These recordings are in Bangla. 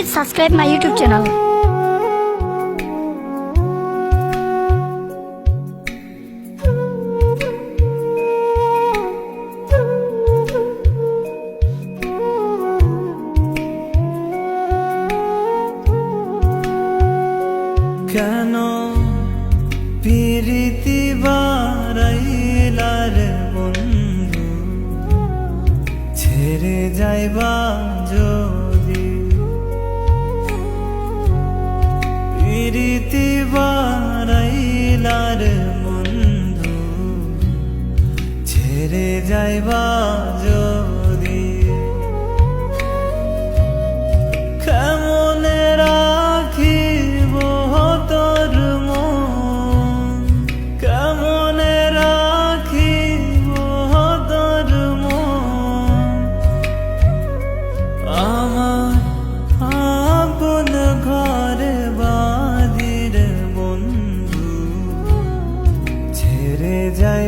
Please subscribe my YouTube channel. কেন পিরিতি বারাইলার বন্ধু ছেড়ে যাইবা যদি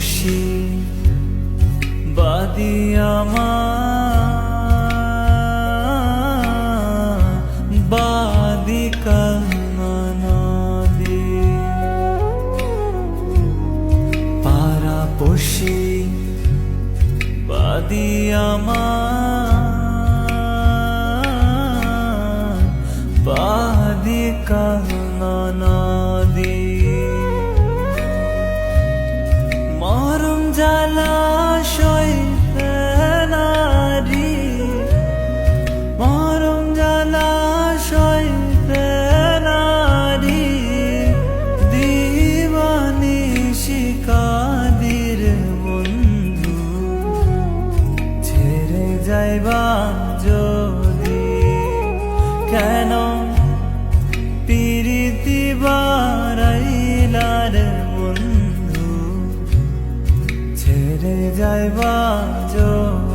পারা বসি বাদিয়ামা বাদিকা নদী পারা বসি বাদিয়ামা বাদিকা নদী মরম সইতে নারী মরম সইতে নারী দিবানি শিকাদির বন্ধু ছেড়ে যাইবা যাইবা যদি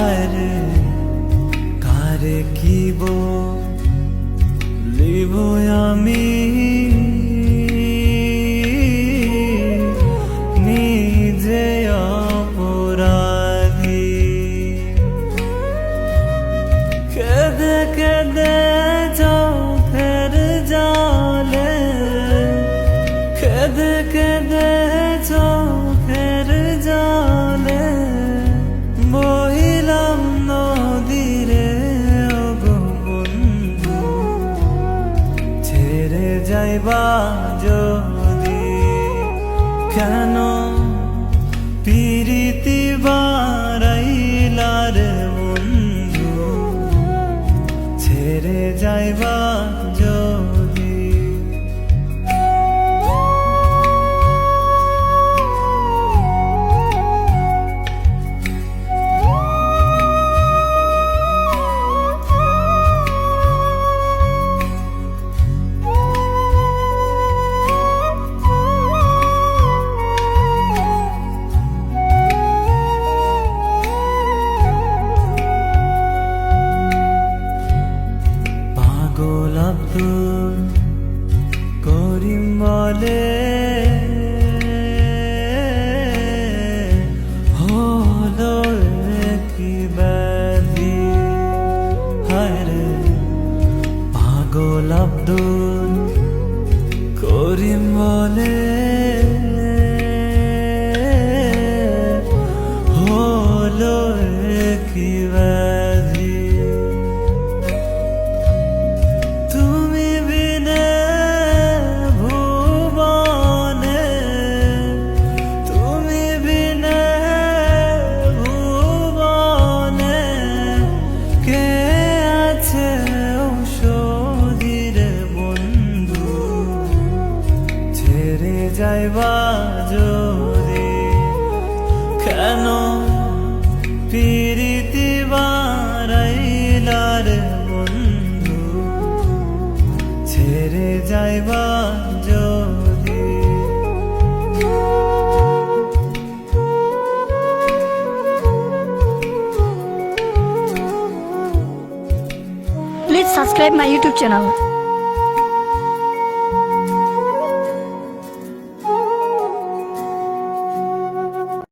হরে কারে কিব লিব আমি নিজে অপরাধী কেদে কেদে চোখের জলে কেদে কেদে যাইবা যদি কেন পিরিতি বারাইলার বন্ধু? ছেড়ে যাইবা পাগল ছেড়ে যাইবা যদি কেন পিরিতি বারাইলার বন্ধু ছেড়ে যাইবা subscribe my YouTube channel.